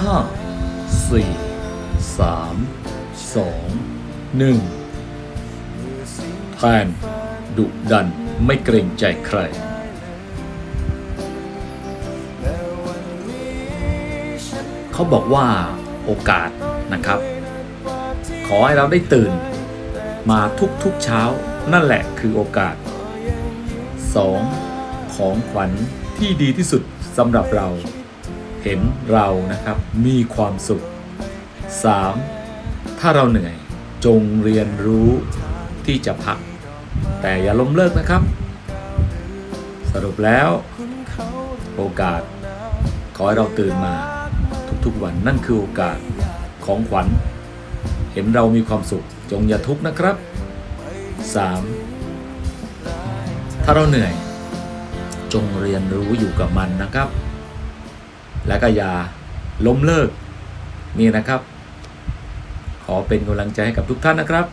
ห้าสี่สามสองหนึ่งแทนดุดันไม่เกรงใจใคร เขาบอกว่าโอกาสนะครับ ขอให้เราได้ตื่น มาทุกๆเช้านั่นแหละคือโอกาส 2. ของขวัญที่ดีที่สุดสำหรับเรา เห็นเรานะครับมีความสุข 3. ถ้าเราเหนื่อยจงเรียนรู้ที่จะพัก แต่อย่าล้มเลิกนะครับ สรุปแล้ว โอกาส ขอให้เราตื่นมาทุกๆวันนั่นคือโอกาสของขวัญ เห็นเรามีความสุข จงอย่าทุกข์นะครับ 3. ถ้าเราเหนื่อย จงเรียนรู้อยู่กับมันนะครับ และก็อย่าล้มเลิกนี่นะครับ ขอเป็นกำลังใจให้กับทุกท่านนะครับ